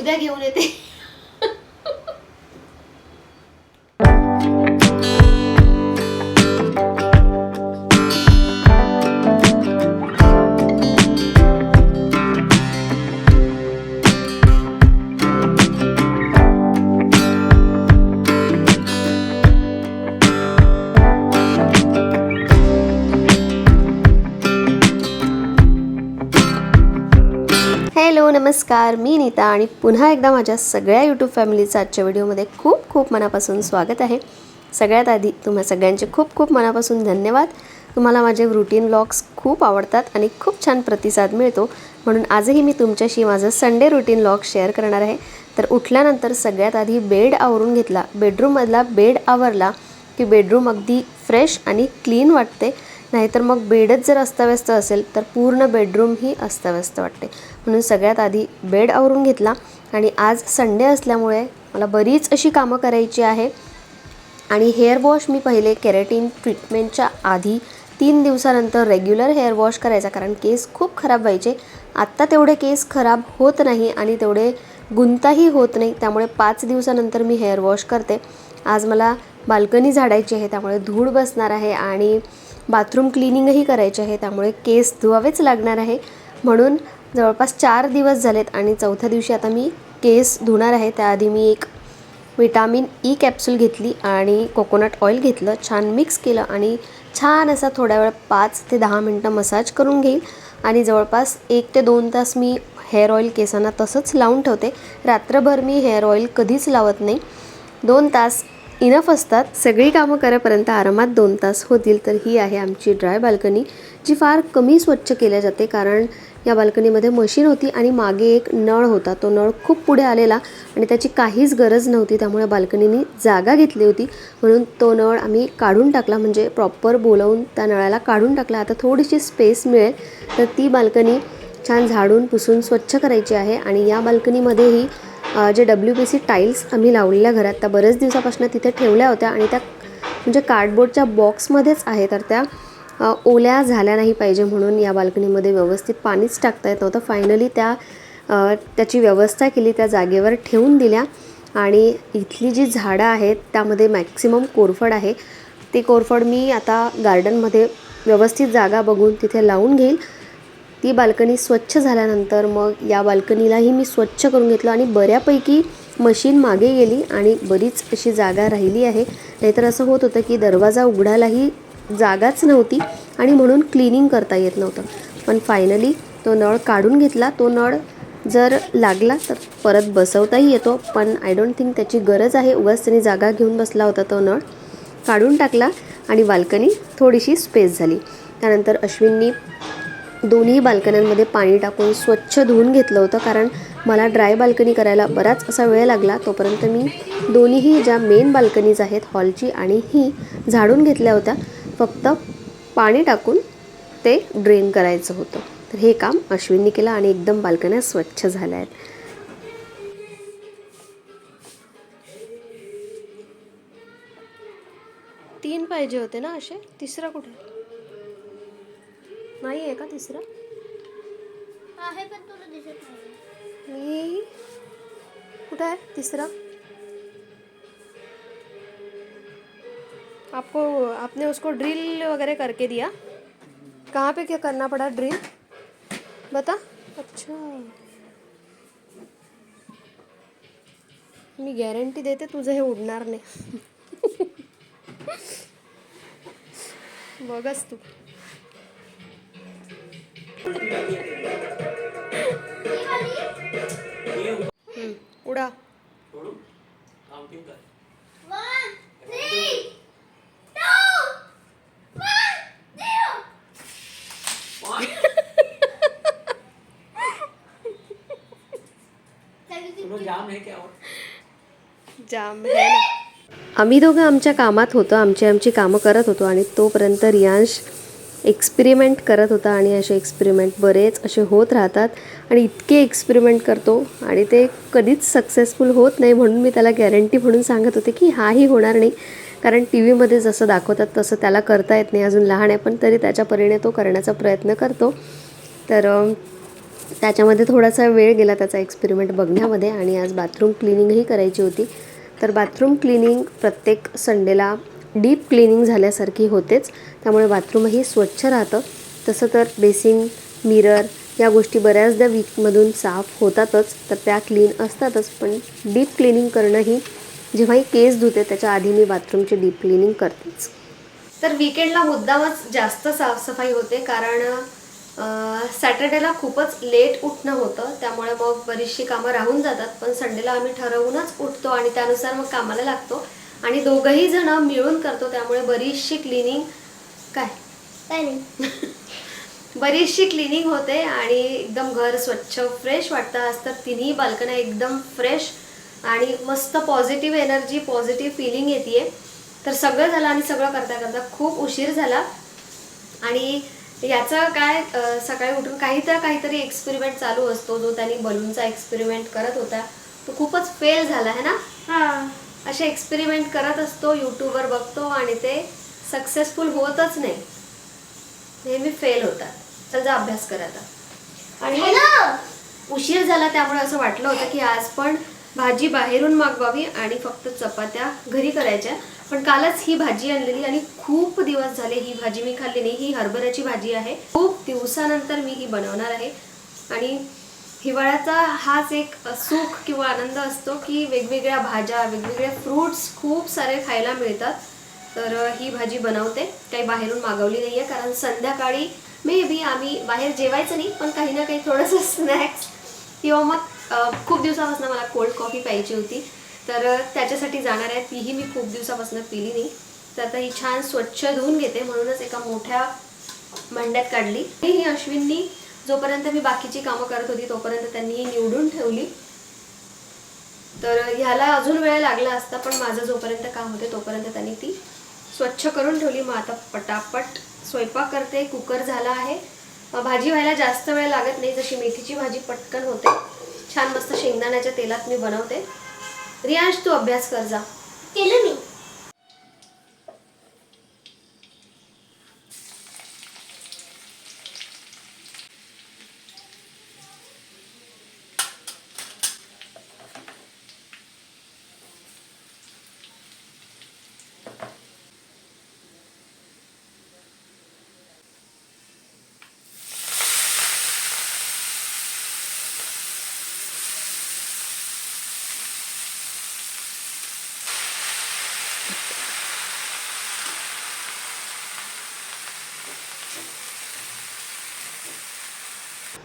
उद्या घेऊन येते हॅलो नमस्कार मी नीता आणि पुन्हा एकदा माझ्या सगळ्या यूट्यूब फॅमिलीचं आजच्या व्हिडिओमध्ये खूप खूप मनापासून स्वागत आहे. सगळ्यात आधी तुम्हा सगळ्यांचे खूप खूप मनापासून धन्यवाद. तुम्हाला माझे रुटीन व्लॉग्स खूप आवडतात आणि खूप छान प्रतिसाद मिळतो. म्हणून आजही मी तुमच्याशी माझं संडे रुटीन व्लॉग शेअर करणार आहे. तर उठल्यानंतर सगळ्यात आधी बेड आवरून घेतला. बेडरूममधला बेड आवरला की बेडरूम अगदी फ्रेश आणि क्लीन वाटते. नाहीतर मग बेडच जर अस्ताव्यस्त असेल तर पूर्ण बेडरूम ही अस्ताव्यस्त वाटते. म्हणून सगळ्यात आधी बेड आवरून घेतला. आणि आज संडे असल्यामुळे मला बरीच अशी कामं करायची आहे. आणि हेअर वॉश मी पहिले केरेटीन ट्रीटमेंटच्या आधी तीन दिवसानंतर रेग्युलर हेअर वॉश करायचा कारण केस खूप खराब व्हायचे. आत्ता तेवढे केस खराब होत नाही आणि तेवढे गुंताही होत नाही त्यामुळे पाच दिवसानंतर मी हेअर वॉश करते. आज मला बाल्कनी झाडायची आहे त्यामुळे धूळ बसणार आहे आणि बाथरूम क्लिनिंगही करायचे आहे त्यामुळे केस धुवावेच लागणार आहे. म्हणून जवळपास चार दिवस झालेत आणि चौथ्या दिवशी आता मी केस धुणार आहे. त्याआधी मी एक विटामिन ई कॅप्सूल घेतली आणि कोकोनट ऑइल घेतलं छान मिक्स केलं आणि छान असा थोड्या वेळ पाच ते दहा मिनटं मसाज करून घेईल. आणि जवळपास एक ते दोन तास मी हेअर ऑईल केसांना तसंच लावून ठेवते. रात्रभर मी हेअर ऑईल कधीच लावत नाही. दोन तास इनफ असतात. सगळी कामं करेपर्यंत आरामात दोन तास होतील तर ही आहे आमची ड्राय बाल्कनी जी फार कमी स्वच्छ केल्या जाते. कारण या बाल्कनीमध्ये मशीन होती आणि मागे एक नळ होता. तो नळ खूप पुढे आलेला आणि त्याची काहीच गरज नव्हती. त्यामुळे बाल्कनीनी जागा घेतली होती. म्हणून तो नळ आम्ही काढून टाकला. म्हणजे प्रॉपर बोलवून त्या नळाला काढून टाकला. आता थोडीशी स्पेस मिळेल. तर ती बाल्कनी छान झाडून पुसून स्वच्छ करायची आहे आणि या बाल्कनीमध्येही J W P C tiles आम्ही लावलेल्या घरात त्या बऱ्याच दिवसापासून तिथे ठेवल्या होत्या आणि त्या म्हणजे कार्डबोर्डच्या बॉक्समध्येच आहे. तर त्या ओल्या झाल्या नाही पाहिजे म्हणून या बाल्कनीमध्ये व्यवस्थित पाणीच टाकता येत नव्हतं. फायनली त्या त्याची व्यवस्था केली त्या जागेवर ठेवून दिल्या. आणि इथली जी झाडं आहेत त्यामध्ये मॅक्सिमम कोरफड आहे. ती कोरफड मी आता गार्डनमध्ये व्यवस्थित जागा बघून तिथे लावून घेईल. ती बाल्कनी स्वच्छ झाल्यानंतर मग या बाल्कनीलाही मी स्वच्छ करून घेतलं आणि बऱ्यापैकी मशीन मागे गेली आणि बरीच अशी जागा राहिली आहे. नाहीतर असं होत होतं की दरवाजा उघडायलाही जागाच नव्हती आणि म्हणून क्लिनिंग करता येत नव्हतं. पण फायनली तो नळ काढून घेतला. तो नळ जर लागला तर परत बसवताही येतो. पण आय डोंट थिंक त्याची गरज आहे. उगाच त्यांनी जागा घेऊन बसला होता तो नळ. काढून टाकला आणि बाल्कनी थोडीशी स्पेस झाली. त्यानंतर अश्विननी दोन्ही बाल्कन्यांमध्ये पाणी टाकून स्वच्छ धुवून घेतलं होतं. कारण मला ड्राय बाल्कनी करायला बराच असा वेळ लागला. तोपर्यंत मी दोन्हीही ज्या मेन बाल्कनीज आहेत हॉलची आणि ही झाडून घेतल्या होत्या. फक्त पाणी टाकून ते ड्रेन करायचं होतं. तर हे काम अश्विननी केलं आणि एकदम बाल्कन्या स्वच्छ झाल्या आहेत. तीन पाहिजे होते ना असे? तिसरा कुठे? नाही आहे का तिसरा? आहे पण तुला दिसत नाही. मी कुठं है तीसरा? आपको आपने उसको ड्रिल वगैरह करके दिया। कहाँ पे क्या करना पड़ा ड्रिल बता। अच्छा। मी गॅरंटी देते तुझं हे उडणार नाही. बघच तू. उडा. है क्या जाम है ना? आम्ही दोघं आमच्या कामात होतो आमची आमची कामं करत होतो आणि तोपर्यंत रियांश एक्सपेरिमेंट करत होता आणि असे एक्सपेरिमेंट बरेच असे होत राहतात आणि इतके एक्सपेरिमेंट करतो आणि ते कधीच सक्सेसफुल होत नाही म्हणून मी त्याला गॅरंटी म्हणून सांगत होते की हाही होणार नाही. कारण टी व्हीमध्ये जसं दाखवतात तसं त्याला करता येत नाही अजून लहान आहे पण तरी त्याच्या परीने तो करण्याचा प्रयत्न करतो. तर त्याच्यामध्ये थोडासा वेळ गेला त्याचा एक्सपेरिमेंट बघण्यामध्ये आणि आज बाथरूम क्लिनिंगही करायची होती. तर बाथरूम क्लिनिंग प्रत्येक संडेला डीप क्लिनिंग झाल्यासारखी होतेच. त्यामुळे बाथरूमही स्वच्छ राहतं. तसं तर बेसिन मिरर या गोष्टी बऱ्याचदा वीकमधून साफ होतातच. तर त्या क्लीन असतातच. पण डीप क्लिनिंग करणंही जेव्हाही केस धुते त्याच्या आधी मी बाथरूमची डीप क्लिनिंग करतेच. तर विकेंडला मुद्दामच जास्त साफसफाई होते. कारण सॅटर्डेला खूपच लेट उठणं होतं त्यामुळे मग बरीचशी कामं राहून जातात पण संडेला आम्ही ठरवूनच उठतो आणि त्यानुसार मग कामाला लागतो. आणि दोघंही जण मिळून करतो त्यामुळे बरीचशी क्लिनिंग काय? काय नाही. बरीचशी क्लिनिंग होते आणि एकदम घर स्वच्छ फ्रेश वाटतं. आज तर तिन्ही बाल्कन्या एकदम फ्रेश आणि मस्त पॉझिटिव्ह एनर्जी पॉझिटिव्ह फिलिंग येते तर सगळं झालं आणि सगळं करता करता खूप उशीर झाला. आणि याचं काय सकाळी उठून काही तर काहीतरी एक्सपेरिमेंट चालू असतो जो त्यांनी बलूनचा एक्सपेरिमेंट करत होता. तो खूपच फेल झाला आहे ना? हा. असे एक्सपेरिमेंट करत असतो यूट्यूबवर बघतो आणि ते सक्सेसफुल होतच नाही. नेहमी फेल होतात. चल जा अभ्यास कर आता. आणि उशीर झाला त्यामुळे असं वाटलं होतं की आज पण भाजी बाहेरून मागवावी आणि फक्त चपात्या घरी करायच्या. पण कालच ही भाजी आणलेली आणि खूप दिवस झाले ही भाजी मी खाल्ली नाही. ही हरभऱ्याची भाजी आहे. खूप दिवसानंतर मी ही बनवणार आहे. आणि हिवाळ्याचा हाच एक सुख किंवा आनंद असतो की वेगवेगळ्या भाज्या वेगवेगळ्या फ्रूट्स खूप सारे खायला मिळतात. तर ही भाजी बनवते. काही बाहेरून मागवली नाही आहे कारण संध्याकाळी मे बी आम्ही बाहेर जेवायचं नाही पण काही ना काही थोडंसं स्नॅक्स किंवा मग खूप दिवसापासून मला कोल्ड कॉफी प्यायची होती. तर त्याच्यासाठी जाणार आहे. तीही मी खूप दिवसापासून पिली नाही. तर आता ही छान स्वच्छ धुवून घेते. म्हणूनच एका मोठ्या भांड्यात काढली. ही अश्विननी जोपर्यंत मी बाकीची कामं करत होती तोपर्यंत त्यांनी ही निवडून ठेवली. तर ह्याला अजून वेळ लागला असता पण माझं जोपर्यंत काम होते तोपर्यंत त्यांनी ती स्वच्छ करून ठेवली. मग आता पटापट स्वयंपाक करते. कुकर झाला आहे. भाजी व्हायला जास्त वेळ लागत नाही. जशी मेथीची भाजी पटकन होते छान मस्त शेंगदाण्याच्या तेलात मी बनवते. रियांश तू अभ्यास कर जा. केलं मी.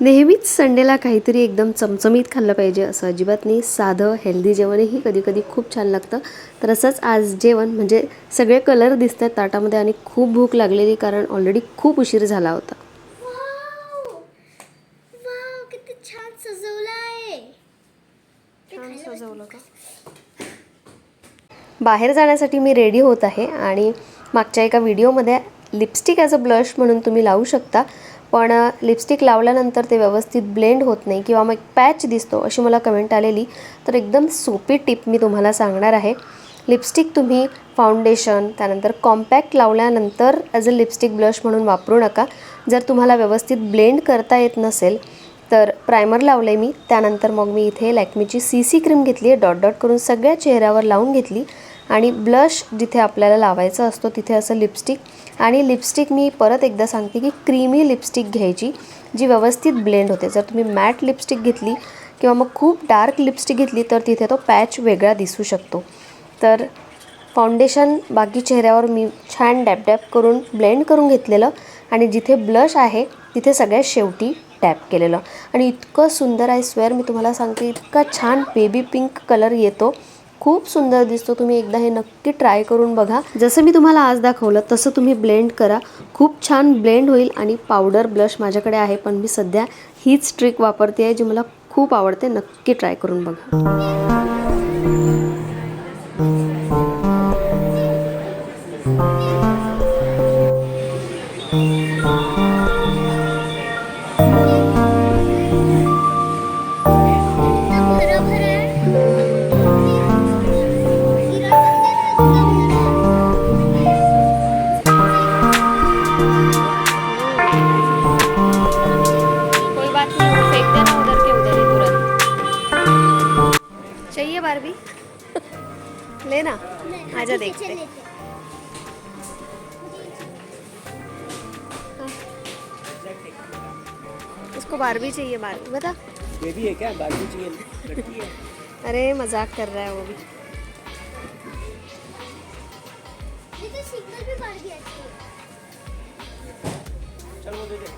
नेहमीच संडेला काहीतरी एकदम चमचमीत खाल्लं पाहिजे असं अजिबात नाही. साधं हेल्दी जेवणही कधी कधी खूप छान लागतं. तर असंच आज जेवण म्हणजे सगळे कलर दिसत आहेत ताटामध्ये आणि खूप भूक लागलेली कारण ऑलरेडी खूप उशीर झाला होता. बाहेर जाण्यासाठी मी रेडी होत आहे आणि मागच्या एका व्हिडिओमध्ये लिपस्टिक ॲज अ ब्लश म्हणून तुम्ही लावू शकता. पण लिपस्टिक लावल्यानंतर ते व्यवस्थित ब्लेंड होत नाही किंवा मग एक पॅच दिसतो अशी मला कमेंट आलेली. तर एकदम सोपी टिप मी तुम्हाला सांगणार आहे. लिपस्टिक तुम्ही फाउंडेशन त्यानंतर कॉम्पॅक्ट लावल्यानंतर ॲज अ लिपस्टिक ब्लश म्हणून वापरू नका. जर तुम्हाला व्यवस्थित ब्लेंड करता येत नसेल तर प्रायमर लावले मी. त्यानंतर मग मी इथे लॅक्मीची सी सी क्रीम घेतली आहे डॉट डॉट करून सगळ्या चेहऱ्यावर लावून घेतली. आणि ब्लश जिथे आपल्याला लावायचा असतो तिथे असं लिपस्टिक आणि लिपस्टिक मी परत एकदा सांगते की क्रीमी लिपस्टिक घ्यायची जी व्यवस्थित ब्लेंड होते. जर तुम्ही मॅट लिपस्टिक घेतली किंवा मग खूप डार्क लिपस्टिक घेतली तर तिथे तो पॅच वेगळा दिसू शकतो. तर फाउंडेशन बाकी चेहऱ्यावर मी छान डॅप डॅप करून ब्लेंड करून घेतलेलं आणि जिथे ब्लश आहे तिथे सगळ्यात शेवटी टॅप केलेलं. आणि इतकं सुंदर आहे स्वेअर मी तुम्हाला सांगते इतका छान बेबी पिंक कलर येतो. खूप सुंदर दिसतो. तुम्ही एकदा हे नक्की ट्राय करून बघा. जसं मी तुम्हाला आज दाखवलं तसं तुम्ही ब्लेंड करा. खूप छान ब्लेंड होईल आणि पावडर ब्लश माझ्याकडे आहे पण मी सध्या हीच ट्रिक वापरते आहे जी मला खूप आवडते. नक्की ट्राय करून बघा. उसको बारबी चाहिए बारबी बता। बेबी है क्या? बारबी चाहिए। लड़की है। अरे मजाक कर रहा है वो भी। ये तो सिंगल भी बारबी अच्छी है चल वो दे दे।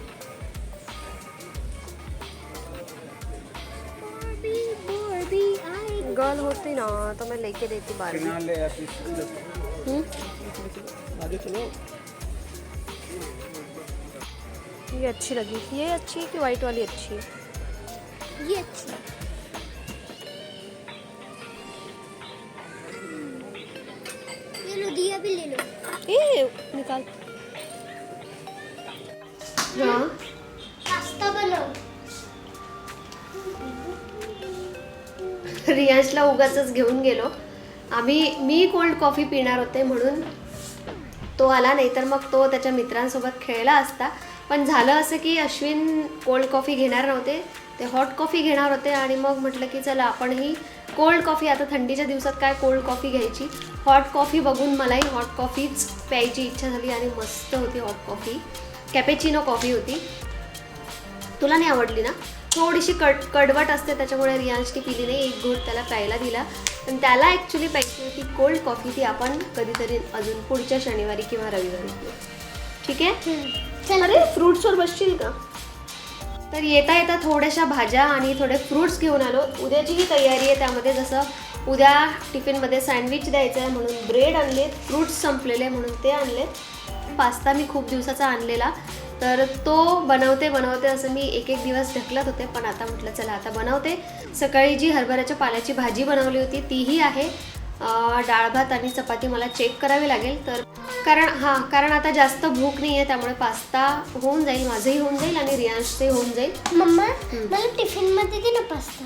बारबी बारबी आई गर्ल होती ना तो मैं लेके देती बारबी फिनाले या फिर हम्म? आगे चलो। ये अच्छी लगी ये अच्छी है कि वाइट वाली अच्छी? है ये अच्छी। है। ये लो दिया भी ले लो। ए निकाल। हाँ? पास्ता बनाओ। रियांशला उगाचच घेऊन गेलो. आम्ही मी कोल्ड कॉफी पिणार होते म्हणून तो आला नाही तर मग तो त्याच्या मित्रांसोबत खेळला असता. पण झालं असं की अश्विन कोल्ड कॉफी घेणार नव्हते. ते हॉट कॉफी घेणार होते आणि मग म्हटलं की चला आपणही कोल्ड कॉफी आता थंडीच्या दिवसात काय कोल्ड कॉफी घ्यायची? हॉट कॉफी बघून मलाही हॉट कॉफीच प्यायची इच्छा झाली आणि मस्त होती हॉट कॉफी कॅपेचिनो कॉफी होती. तुला नाही आवडली ना? थोडीशी कट कडवट असते त्याच्यामुळे रियांशनी पिली नाही. एक घोट त्याला प्यायला दिला. पण त्याला ॲक्च्युली प्यायची होती कोल्ड कॉफी ती आपण कधीतरी अजून पुढच्या शनिवारी किंवा रविवारी ठीक आहे? अरे फ्रुट्सवर बसशील का? तर येता येता थोड्याशा भाज्या आणि थोडे फ्रुट्स घेऊन आलो. उद्याची ही तयारी आहे त्यामध्ये जसं उद्या टिफिनमध्ये सँडविच द्यायचं आहे म्हणून ब्रेड आणलेत फ्रुट्स संपलेले म्हणून ते आणलेत. पास्ता मी खूप दिवसाचा आणलेला. तर तो बनवते बनवते असं मी एक एक दिवस ढकलत होते पण आता म्हटलं चला आता बनवते. सकाळी जी हरभऱ्याच्या पाल्याची भाजी बनवली होती तीही आहे. डाळ भात आणि चपाती मला चेक करावी लागेल तर कारण हां कारण आता जास्त भूक नाही आहे त्यामुळे पास्ता होऊन जाईल माझंही होऊन जाईल आणि रियांशचंही होऊन जाईल. मम्मा मला टिफिनमध्ये दे ना पास्ता.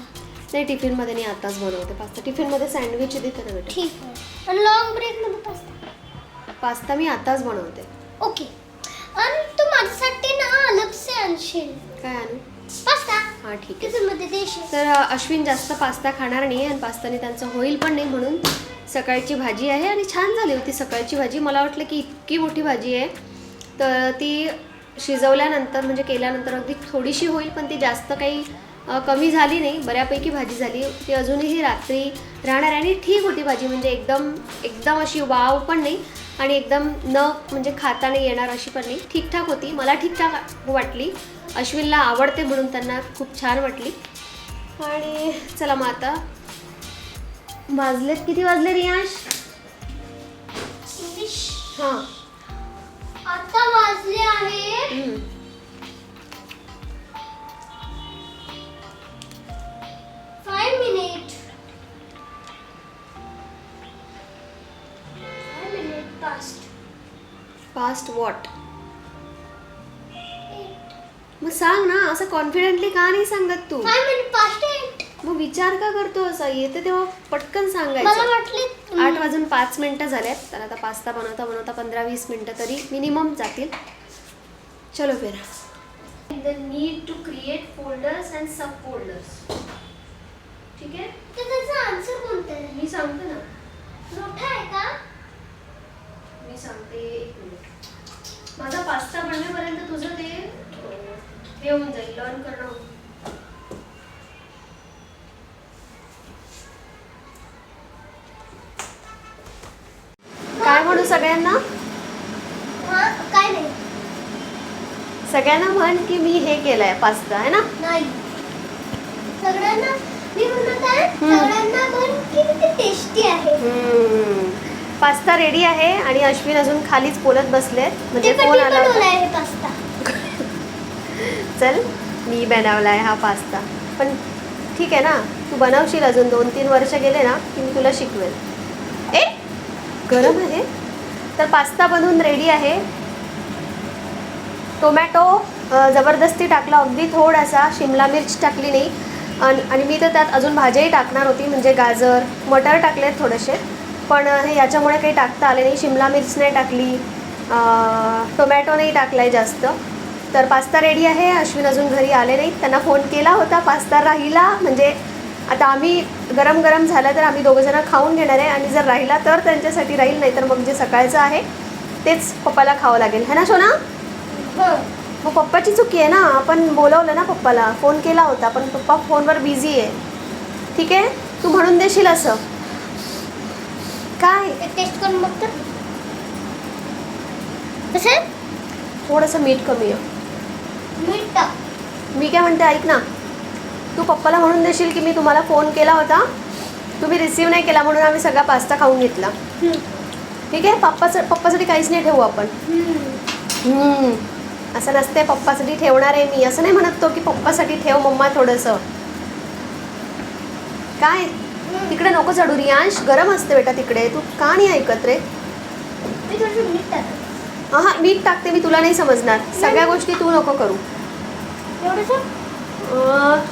नाही टिफिनमध्ये नाही आताच बनवते पास्ता. टिफिनमध्ये सँडविच देते ना बेटा. ठीक आहे. आणि लॉंग ब्रेकमध्ये पास्ता. पास्ता मी आताच बनवते. ओके. आणि तू माझ्यासाठी ना अलग से आणशील. काय आणू? पास्ता. हां ठीक आहे. देशील. तर अश्विन जास्त पास्ता खाणार नाही आणि पास्ताने त्यांचं होईल पण नाही म्हणून सकाळची भाजी आहे आणि छान झाली होती सकाळची भाजी. मला वाटलं की इतकी मोठी भाजी आहे. तर ती शिजवल्यानंतर म्हणजे केल्यानंतर अगदी थोडीशी होईल पण ती जास्त काही कमी झाली नाही. बऱ्यापैकी भाजी झाली. ती अजूनही रात्री राहणार आहे आणि ठीक होती भाजी. म्हणजे एकदम एकदम अशी वाव पण नाही आणि एकदम न म्हणजे खाता नाही येणार अशी पण नाही. ठीकठाक होती. मला ठीकठाक वाटली. अश्विनला आवडते म्हणून त्यांना खूप छान वाटली. आणि चला मग आता वाजलेत किती वाजले रियांश? हाँ. आता वाजले आहे five minute five minute past what मग सांग ना असं कॉन्फिडेंटली का नाही सांगत तू? फाईव्ह मिनिट पास्ट विचार का करतो असा? येते तेव्हा पटकन मला सांगायचं वाटले आठ वाजून पाच मिनटं झाल्यात तर आता पास्ता बनवता बनवता पंधरा वीस मिनटं तरी मिनिमम जातील. चलो फिर. The need to create folders and sub folders ठीक आहे? तर त्याचा आन्सर कोणता आहे? मी सांगते ना. मोठा आहे का? मी सांगते एक मिनिट माझा पास्ता बनवेपर्यंत तुझं ते अं, हे होऊन जाईल. लर्न करणं होऊन. सगळ्यांना? हा काय नाही सगळ्यांना म्हण की मी हे केलंय पास्ता आहे ना? नाही. सगळ्यांना मी म्हणत आहे हम्म. सगळ्यांना पण की किती टेस्टी आहे. हम्म. पास्ता रेडी आहे आणि अश्विन अजून खालीच बोलत बसले म्हणजे ते फोन आला होता. बनवला आहे पास्ता. चल मी बनवलाय हा पास्ता. पण ठीक आहे ना तू बनवशील अजून दोन तीन वर्ष गेले ना की मी तुला शिकवेल ए गरम आहे? तर पास्ता बनवून रेडी आहे. टोमॅटो जबरदस्ती टाकला अगदी थोडासा शिमला मिर्च टाकली नाही. आणि आणि मी तर त्यात अजून भाज्याही टाकणार होती म्हणजे गाजर मटर टाकले थोडेसे. पण हे याच्यामुळे काही टाकता आले नाही. शिमला मिर्च नाही टाकली टोमॅटो नाही टाकला आहे जास्त. तर पास्ता रेडी आहे. अश्विन अजून घरी आले नाहीत. त्यांना फोन केला होता. पास्ता राहिला. म्हणजे आता आम्ही गरम गरम झालं तर आम्ही दोघं जण खाऊन घेणार आहे. आणि जर राहिला तर त्यांच्यासाठी राहील नाही तर मग जे सकाळचं आहे तेच पप्पाला खावं लागेल. है ना सोना? हो. मग पप्पाची चुकी आहे ना. आपण बोलवलं ना पप्पाला. फोन केला होता पण पप्पा फोनवर बिझी आहे. ठीक आहे? तू म्हणून देशील असं. काय? टेस्ट करून बघतो कसं? थोडंसं मीठ कमी आहे. मीठ मी काय म्हणते ऐक ना. तू पप्पाला म्हणून देशील की मी तुम्हाला फोन केला होता? तुम्ही रिसीव नाही केला म्हणून आम्ही सगळा पास्ता खाऊन घेतला. ठीक आहे? पप्पाचं पप्पासाठी काहीच नाही ठेवू आपण. असं नसते पप्पासाठी ठेवणार आहे मी. असं नाही म्हणत तो की पप्पासाठी ठेव मम्मा थोडंसं. काय? तिकडे नको चढू रियांश. गरम असते बेटा तिकडे. तू का नाही ऐकत रे? हा मीठ टाकते. मी तुला नाही समजणार. सगळ्या गोष्टी तू नको करू.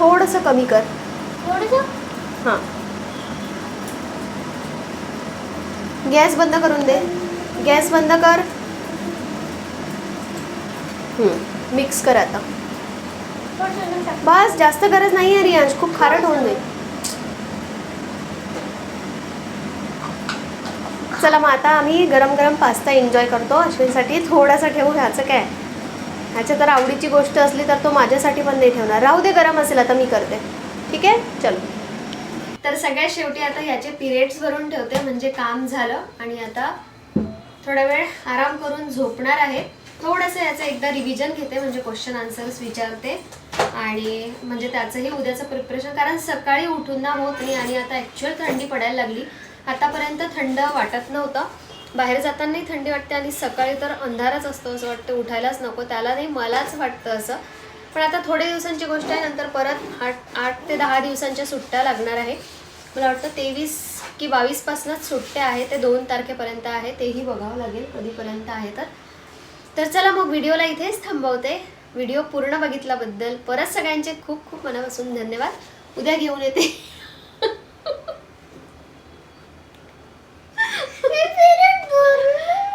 थोडंसं कमी कर. हां. गॅस बंद करून दे. गॅस बंद कर. मिक्स कर आता. बस जास्त गरज नाही आहे रियांश. खूप खारट होऊन जाईल. चला मग आता आम्ही गरम गरम पास्ता एन्जॉय करतो. अश्विनसाठी थोडासा ठेवू ह्याचं काय? ह्याच्या तर आवडीची गोष्ट असली तर तो माझ्यासाठी पण नाही ठेवणार. राहू दे गरम असेल आता मी करते. ठीक आहे? चलो. तर सगळ्यात शेवटी आता ह्याचे पिरियड्स भरून ठेवते म्हणजे काम झालं आणि आता थोडा वेळ आराम करून झोपणार आहे. थोडंसं याचं एकदा रिव्हिजन घेते म्हणजे क्वेश्चन आन्सर्स विचारते. आणि म्हणजे त्याचंही उद्याचं प्रिपरेशन कारण सकाळी उठून ना होत नाही आणि आता ॲक्च्युअल थंडी पडायला लागली. आतापर्यंत थंड वाटत नव्हतं. बाहेर जातानाही थंडी वाटते आणि सकाळी तर अंधारच असतो असं वाटतं. उठायलाच नको त्याला नाही मलाच वाटतं असं. पण आता थोड्या दिवसांची गोष्ट आहे नंतर परत आठ आठ ते दहा दिवसांच्या सुट्ट्या लागणार आहे. मला वाटतं तेवीस की बावीसपासूनच सुट्ट्या आहे ते दोन तारखेपर्यंत आहे तेही बघावं लागेल कधीपर्यंत आहे तर. तर चला मग व्हिडिओला इथेच थांबवते. व्हिडिओ पूर्ण बघितल्याबद्दल परत सगळ्यांचे खूप खूप मनापासून धन्यवाद. उद्या घेऊन येते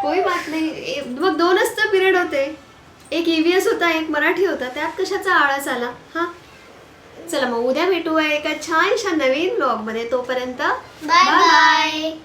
कोई बात नाही ए- मग दोनच तर पिरियड होते. एक ईव्हीएस होता एक मराठी होता. त्यात कशाचा आळस आला? हा? चला मग उद्या भेटूया एका छानशा नवीन ब्लॉगमध्ये तोपर्यंत बाय बाय